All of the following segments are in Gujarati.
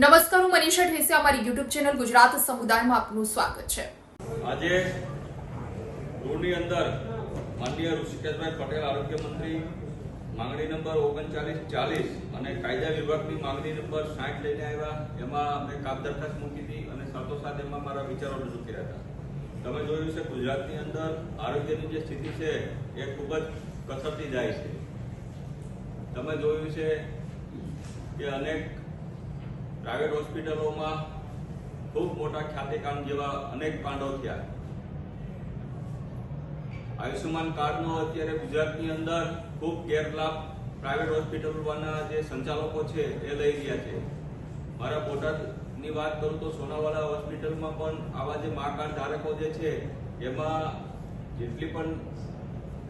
નમસ્કાર, હું મનીષા ઠેસે અમારી યુટ્યુબ ચેનલ ગુજરાત સમુદાયમાં આપનું સ્વાગત છે. આજે રોડની અંદર માનનીય ઋષિકેશભાઈ પટેલ આરોગ્ય મંત્રી, માંગણી નંબર ઓગણચાલીસ ચાલીસ અને કાયદા વિભાગની માંગણી નંબર સાઠ લઈને આવ્યા. એમાં અમે કાપ દરખાસ્ત મૂકી હતી અને સાથોસાથ એમાં મારા વિચારો રજૂ કર્યા હતા. તમે જોયું છે ગુજરાતની અંદર આરોગ્યની જે સ્થિતિ છે, એ ખૂબ જ કસરતી જાય છે. તમે જોયું છે કે અનેક પ્રાઇવેટ હોસ્પિટલોમાં ખૂબ મોટા ખ્યાતિકામ જેવા અનેક કાંડો થયા. આયુષ્યમાન કાર્ડનો અત્યારે ગુજરાતની અંદર ખૂબ ગેરલાભ પ્રાઇવેટ હોસ્પિટલના જે સંચાલકો છે એ લઈ રહ્યા છે. મારા બોટાદની વાત કરું તો સોનાવાલા હોસ્પિટલમાં પણ આવા જે મા કાર્ડ ધારકો જે છે, એમાં જેટલી પણ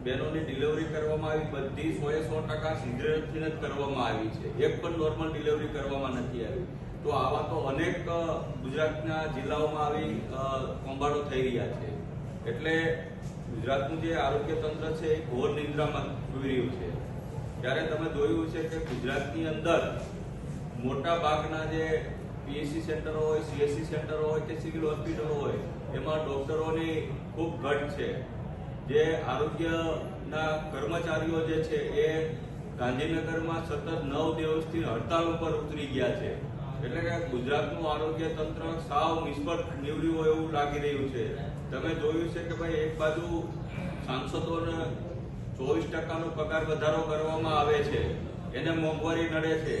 બહેનોની ડિલિવરી કરવામાં આવી, બધી સોએ સો ટકા સિગરેટથી જ કરવામાં આવી છે. એક પણ નોર્મલ ડિલિવરી કરવામાં નથી આવી. તો આવા તો અનેક ગુજરાતના જિલ્લાઓમાં આવી કૌભાંડો થઈ રહ્યા છે. એટલે ગુજરાતનું જે આરોગ્ય તંત્ર છે એ ઘોર નિંદ્રામાં જોઈ રહ્યું છે. ત્યારે તમે જોયું છે કે ગુજરાતની અંદર મોટા ભાગના જે પીએસસી સેન્ટરો હોય સીએસસી સેન્ટરો હોય કે સિવિલ હોસ્પિટલો હોય, એમાં ડૉક્ટરોની ખૂબ ઘટ છે. જે આરોગ્યના કર્મચારીઓ જે છે એ ગાંધીનગરમાં સતત નવ દિવસથી હડતાળ ઉપર ઉતરી ગયા છે. એટલે કે ગુજરાતનું આરોગ્ય તંત્ર સાવ નિષ્ફળ નીવડ્યું હોય એવું લાગી રહ્યું છે. તમે જોયું છે કે ભાઈ એક બાજુ સાંસદોને ચોવીસ ટકાનો પગાર વધારો કરવામાં આવે છે. એને મોંઘવારી નડે છે.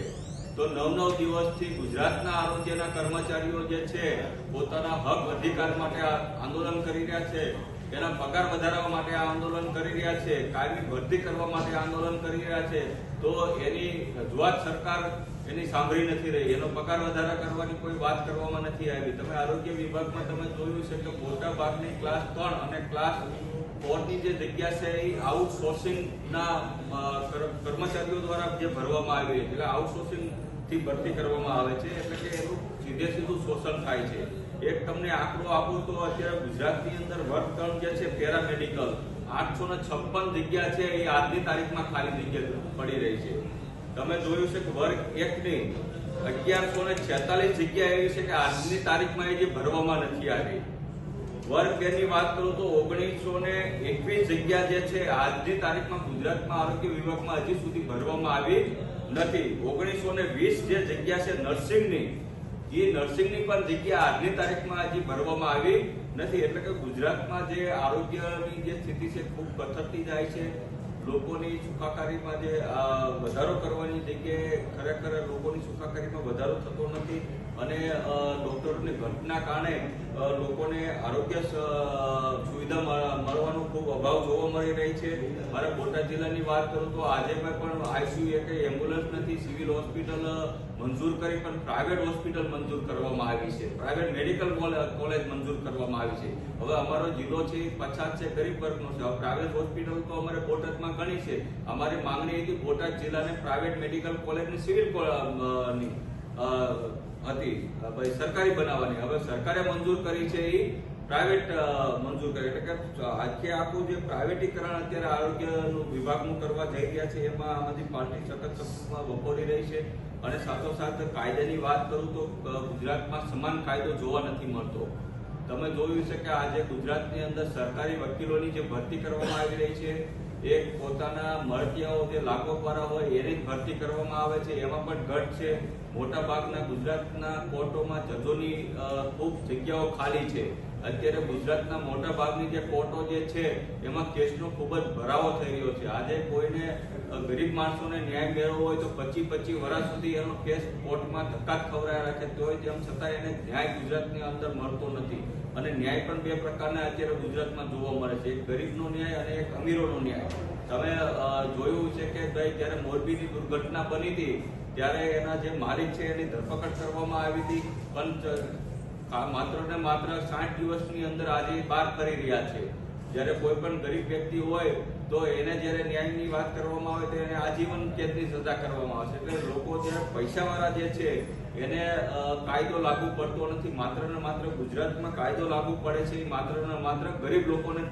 તો નવ નવ દિવસથી ગુજરાતના આરોગ્યના કર્મચારીઓ જે છે પોતાના હક અધિકાર માટે આંદોલન કરી રહ્યા છે. એના પગાર વધારવા માટે આ આંદોલન કરી રહ્યા છે, કાયમી ભરતી કરવા માટે આંદોલન કરી રહ્યા છે, તો એની રજૂઆત સરકાર એની સાંભળી નથી રહી. એનો પગાર વધારા કરવાની કોઈ વાત કરવામાં નથી આવી. તમે આરોગ્ય વિભાગમાં તમે જોયું છે કે મોટા ભાગની ક્લાસ ત્રણ અને ક્લાસ ફોરની જે જગ્યા છે એ આઉટસોર્સિંગના કર્મચારીઓ દ્વારા જે ભરવામાં આવી એટલે આઉટસોર્સિંગ થી ભરતી કરવામાં આવે છે, એટલે કે એનું સીધે સીધું શોષણ થાય છે. એક તમને આંકડો આપું તો અત્યારે ગુજરાતની અંદર વર્ગ ત્રણ જે છે પેરામેડિકલ, આઠસો ને છપ્પન જગ્યા છે એ આજની તારીખમાં ખાલી જગ્યા પડી રહી છે. તમે જોયું છે કે વર્ગ એકની અગિયારસો ને છેતાલીસ જગ્યા એવી છે કે આજની તારીખમાં એ જે ભરવામાં નથી આવી. વર્ગ બેની વાત કરું તો ઓગણીસો ને એકવીસ જગ્યા જે છે, આજની તારીખમાં ગુજરાતમાં આરોગ્ય વિભાગમાં હજી સુધી ભરવામાં આવી નથી. ઓગણીસો ને વીસ જે જગ્યા છે નર્સિંગની એ નર્સિંગની પણ જગ્યા આજની તારીખમાં હજી ભરવામાં આવી નથી. એટલે કે ગુજરાતમાં જે આરોગ્યની જે સ્થિતિ છે, ખૂબ કથળતી જાય છે. લોકોની સુખાકારીમાં જે વધારો કરવાની જગ્યાએ ખરેખર લોકોની સુખાકારીમાં વધારો થતો નથી અને ડોક્ટરોની ઘટના કારણે લોકોને આરોગ્ય સુવિધા મળવાનો ખૂબ અભાવ જોવા મળી રહી છે. મારે બોટાદ જિલ્લાની વાત કરું તો આજે પણ આઈસીયુ કે એમ્બ્યુલન્સ નથી, સિવિલ હોસ્પિટલ મંજૂર કરી પણ પ્રાઇવેટ હોસ્પિટલ મંજૂર કરવામાં આવી છે. પ્રાઇવેટ મેડિકલ કોલેજ મંજૂર કરવામાં આવી છે. હવે અમારો જિલ્લો છે, પછાત છે, ગરીબ વર્ગનો છે. પ્રાઇવેટ હોસ્પિટલ તો અમારે બોટાદમાં ઘણી છે. અમારી માંગણી હતી બોટાદ જિલ્લાને પ્રાઇવેટ મેડિકલ કોલેજની સિવિલ હતી. ભાઈ સરકારી બનાવવાની. હવે સરકારે મંજૂર કરી છે એ પ્રાઇવેટ મંજૂર કરી. એટલે કે આખે આખું જે પ્રાઇવેટીકરણ અત્યારે આરોગ્યનું વિભાગનું કરવા જઈ રહ્યા છે, એમાં આમાંથી પાર્ટી સતતમાં વખોડી રહી છે. અને સાથોસાથ કાયદાની વાત કરું તો ગુજરાતમાં સમાન કાયદો જોવા નથી મળતો. તમે જોયું છે કે આજે ગુજરાતની અંદર સરકારી વકીલોની જે ભરતી કરવામાં આવી રહી છે એ પોતાના મળતિયાઓ જે લાગોપારા હોય એની જ ભરતી કરવામાં આવે છે. એમાં પણ ઘટ છે. મોટા ભાગના ગુજરાતના કોર્ટોમાં જજોની ખૂબ જગ્યાઓ ખાલી છે. અત્યારે ગુજરાતના મોટા ભાગની જે કોર્ટો જે છે, એમાં કેસનો ખૂબ જ ભરાવો થઈ રહ્યો છે. આજે કોઈને ગરીબ માણસોને ન્યાય મેળવવો હોય તો પચીસ પચી વર્ષ સુધી એનો કેસ કોર્ટમાં ધક્કા ખવડાયા રાખે. તોય તેમ છતાં એને ન્યાય ગુજરાતની અંદર મળતો નથી. અને ન્યાય પણ બે પ્રકારના અત્યારે ગુજરાતમાં જોવા મળે છે. એક ગરીબનો ન્યાય અને એક અમીરોનો ન્યાય. તમે જોયું છે કે ભાઈ જ્યારે મોરબીની દુર્ઘટના બની હતી, ત્યારે એના જે માલિક છે એની ધરપકડ કરવામાં આવી હતી. પણ માત્ર ને માત્ર સાઠ દિવસની અંદર આજે બાર કરી રહ્યા છે. જ્યારે કોઈ પણ ગરીબ વ્યક્તિ હોય તો એને જ્યારે ન્યાયની વાત કરવામાં આવે તો એને આજીવન કેદની સજા કરવામાં આવશે એટલે લોકો જે પૈસાવાળા જે છે, એને કાયદો લાગુ પડતો નથી. માત્ર ને માત્ર ગુજરાતમાં કાયદો લાગુ પડે છે, એ માત્ર ને માત્ર ગરીબ લોકોને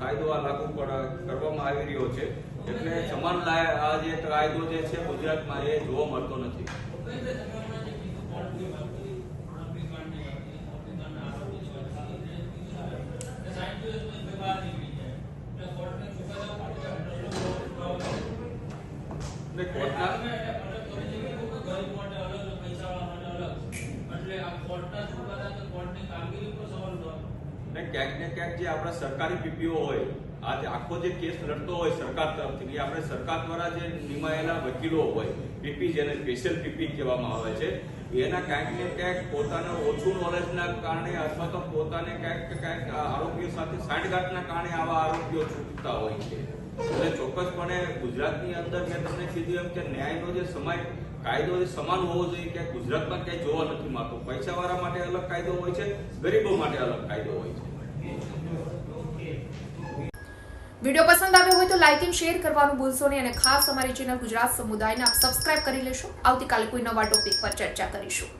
કાયદો આ લાગુ કરવામાં આવી રહ્યો છે. એટલે સમાન આ જે કાયદો જે છે ગુજરાતમાં એ જોવા મળતો નથી કે કોર્ટના તમે એને અલગ કરી દીધું કે ગરીબ માટે અલગ, પૈસાવાળા માટે અલગ. એટલે આ કોર્ટના ચુકાદા કે કોર્ટની કામગીરી પર સવાલ ઉઠાવે. ને ક્યાંક ને ક્યાંક જે આપણા સરકારી પીપીઓ હોય આજે આખો જે કેસ લડતો હોય સરકાર તરફથી, એ આપણે સરકાર દ્વારા જે નિમાયેલા વકીલો હોય, પીપી જેને સ્પેશિયલ પીપી કહેવામાં આવે છે, એના ક્યાંક ને ક્યાંક પોતાના ઓછું નોલેજના કારણે અથવા તો પોતાને ક્યાંક ક્યાંક આરોપીઓ સાથે સાંઠગાંઠના કારણે આવા આરોપીઓ છૂટતા હોય છે એટલે ચોક્કસપણે ગુજરાતની અંદર મેં તમને કીધું એમ કે ન્યાયનો જે સમય કાયદો એ સમાન હોવો જોઈએ કે ગુજરાતમાં ક્યાંય જોવા નથી મળતો. પૈસાવાળા માટે અલગ કાયદો હોય છે, ગરીબો માટે અલગ કાયદો હોય છે. વીડિયો પસંદ આવ્યો હોય તો લાઇક એન્ડ શેર કરવાનું ભૂલશો નહીં અને ખાસ અમારી ચેનલ ગુજરાત સમુદાયને આપ સબસ્ક્રાઇબ કરી લેશો. આવતીકાલે કોઈ નવા ટોપિક પર ચર્ચા કરીશું.